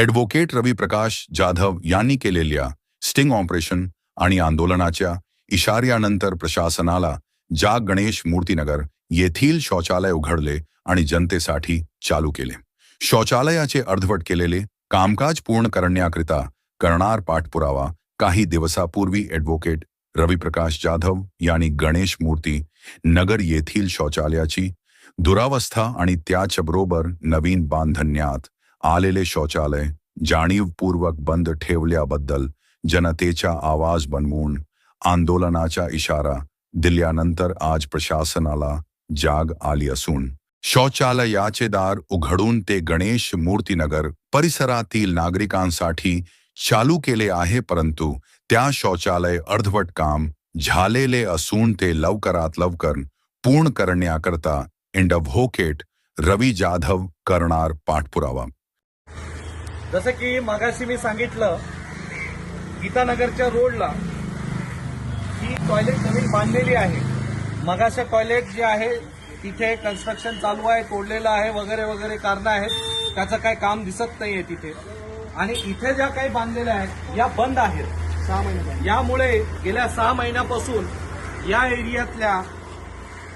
Advocate रवी प्रकाश जाधव यांनी केलेल्या sting operation आणि आंदोलनाच्या इशाऱ्यानंतर प्रशासनाला जा गणेश मूर्तीनगर येथील शौचालय उघडले आणि जनतेसाठी चालू केले. शौचालयाचे अर्धवट केलेले कामकाज पूर्ण करण्याकरिता करणार पाठपुरावा काही दिवसापूर्वी ॲडव्होकेट रविप्रकाश जाधव यांनी गणेश मूर्ती नगर येथील शौचालयाची दुरावस्था आणि त्याच्याबरोबर नवीन बांधण्यात आलेले शौचालय जाणीवपूर्वक बंद ठेवल्याबद्दल जनतेचा आवाज बनवून आंदोलनाचा इशारा दिल्यानंतर आज प्रशासनाला जाग आली असून शौचालयाचे दार उघडून ते गणेश मूर्तीनगर परिसरातील नागरिकांसाठी चालू केले आहे परंतु त्या शौचालय अर्धवट काम झालेले असून ते लवकरात लवकर पूर्ण करण्याकरता इंडव्होकेट रवी जाधव करणार पाठपुरावा. जसं की मगाशी मी सांगितलं गीतानगरच्या रोडला ही टॉयलेट नवीन बांधलेली आहे. मगाशा टॉयलेट जे आहे तिथे कन्स्ट्रक्शन चालू आहे तोडलेलं आहे वगैरे वगैरे कारणं आहेत. त्याचं काही काम दिसत नाहीये तिथे. आणि इथे ज्या काही बांधलेल्या आहेत या बंद आहेत. सहा महिने यामुळे गेल्या सहा महिन्यापासून या एरियातल्या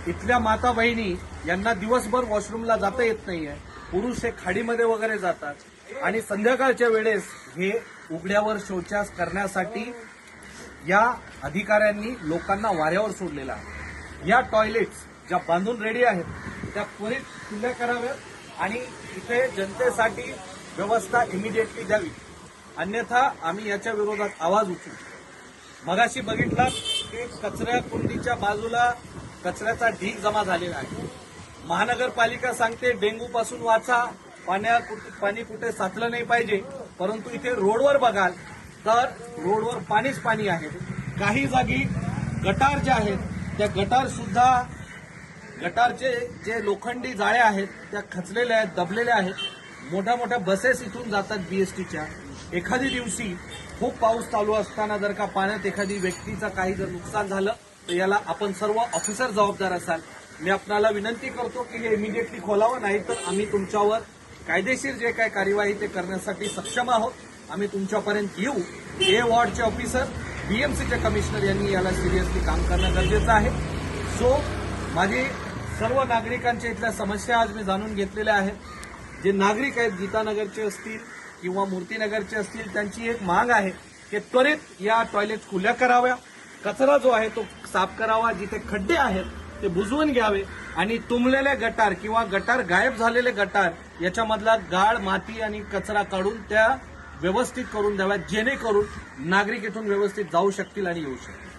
इथल्या माता बहिणी यांना दिवसभर वॉशरूमला जाता येत नाहीये. पुरुष हे खाडीमध्ये वगैरे जातात. आणि संध्याकाळच्या वेळेस हे उघड्यावर शौचास करण्यासाठी या अधिकाऱ्यांनी लोकांना वाऱ्यावर सोडलेला आहे. या टॉयलेट्स ज्या बांधून रेडी आहेत त्या त्वरित खुल्या कराव्यात आणि इथे जनतेसाठी व्यवस्था इमिडिएटली द्यावी. अन्यथा आम्ही याच्या विरोधात आवाज उचलू. मगाशी बघितला की कचऱ्या कुंडीच्या बाजूला कचऱ्याचा ढीग जमा झालेला आहे. महानगरपालिका सांगते डेंग्यू पासून वाचा. पाण्या पाणी कुठे साचलं नाही पाहिजे. परंतु इथे रोडवर बघाल तर रोडवर पाणीच पाणी आहे. काही जागी गटार जे आहेत त्या गटार सुद्धा गटारचे जे लोखंडी जाळ्या आहेत त्या खचलेल्या आहेत दबलेल्या आहेत. मोठ्या मोठ्या बसेस इथून जातात बीएसटीच्या एखादी दिवशी खूप पाऊस चालू असताना जर का पाण्यात एखादी व्यक्तीचं काही जर नुकसान झालं तर याला आपण सर्व ऑफिसर जबाबदार असाल. मी आपणाला विनंती करतो की हे इमिडिएटली खोलावं नाही तर आम्ही तुमच्यावर कायदेशीर जे काय कार्यवाही ते करण्यासाठी सक्षम आहोत. आम्ही तुमच्यापर्यंत येऊ. ए वॉर्डचे ऑफिसर बीएमसीचे कमिशनर यांनी याला सिरियसली काम करणं गरजेचं आहे. सो माझी सर्व नागरिकांच्या इथल्या समस्या आज मी जाणून घेतलेल्या आहेत. जे नागरिक आहेत गीतानगरचे असतील किंवा मूर्तीनगरचे असतील त्यांची एक माग आहे की त्वरित या टॉयलेट खुल्या कराव्या. कचरा जो आहे तो साफ करावा जिथे खड्डे आहेत ते बुजवून घ्यावे. आणि तुंबलेले गटार किंवा गटार गायब झालेले गटार याच्यामधला गाळ माती आणि कचरा काढून त्या व्यवस्थित करून द्याव्यात जेणेकरून नागरिक इथून व्यवस्थित जाऊ शकतील आणि येऊ शकतील.